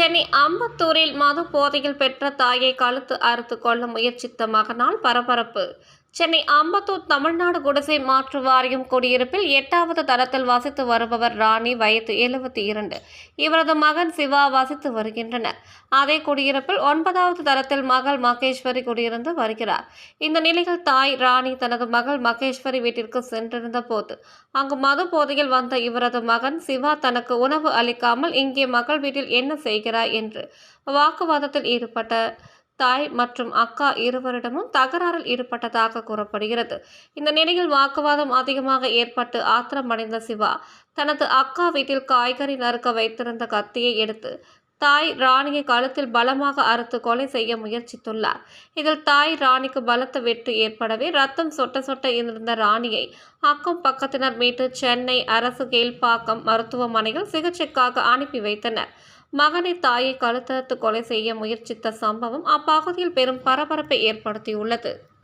சென்னை அம்பத்தூரில் மது போதையில் பெற்ற தாயை கழுத்து அறுத்து கொள்ள முயற்சித்த மகனால் பரபரப்பு. சென்னை அம்பத்தூர் தமிழ்நாடு குடிசை மாற்று வாரியம் குடியிருப்பில் எட்டாவது தளத்தில் வசித்து வருபவர் ராணி வயது எழுபத்தி இரண்டு. இவரது மகன் சிவா வசித்து வருகின்றனர். அதே குடியிருப்பில் ஒன்பதாவது தளத்தில் மகள் மகேஸ்வரி குடியிருந்து வருகிறார். இந்த நிலையில் தாய் ராணி தனது மகள் மகேஸ்வரி வீட்டிற்கு சென்றிருந்த போது அங்கு மது போதையில் வந்த இவரது மகன் சிவா தனக்கு உணவு அளிக்காமல் இங்கே மகள் வீட்டில் என்ன செய்கிறாய் என்று வாக்குவாதத்தில் ஈடுபட்ட தாய் மற்றும் அக்கா இருவரிடமும் தகராறில் ஈடுபட்டதாக கூறப்படுகிறது. இந்த நிலையில் வாக்குவாதம் அதிகமாக ஏற்பட்டு ஆத்திரமடைந்த சிவா தனது அக்கா வீட்டில் காய்கறி நறுக்க வைத்திருந்த கத்தியை எடுத்து தாய் ராணியை கழுத்தில் பலமாக அறுத்து கொலை செய்ய முயற்சித்துள்ளார். இதில் தாய் ராணிக்கு பலத்த வெட்டு ஏற்படவே ரத்தம் சொட்ட சொட்ட இருந்த ராணியை அக்கம் பக்கத்தினர் மீட்டு சென்னை அரசு கீழ்ப்பாக்கம் மருத்துவமனையில் சிகிச்சைக்காக அனுப்பி வைத்தனர். மகனை தாயை கழுத்தறுத்து கொலை செய்ய முயற்சித்த சம்பவம் அப்பகுதியில் பெரும் பரபரப்பை ஏற்படுத்தியுள்ளது.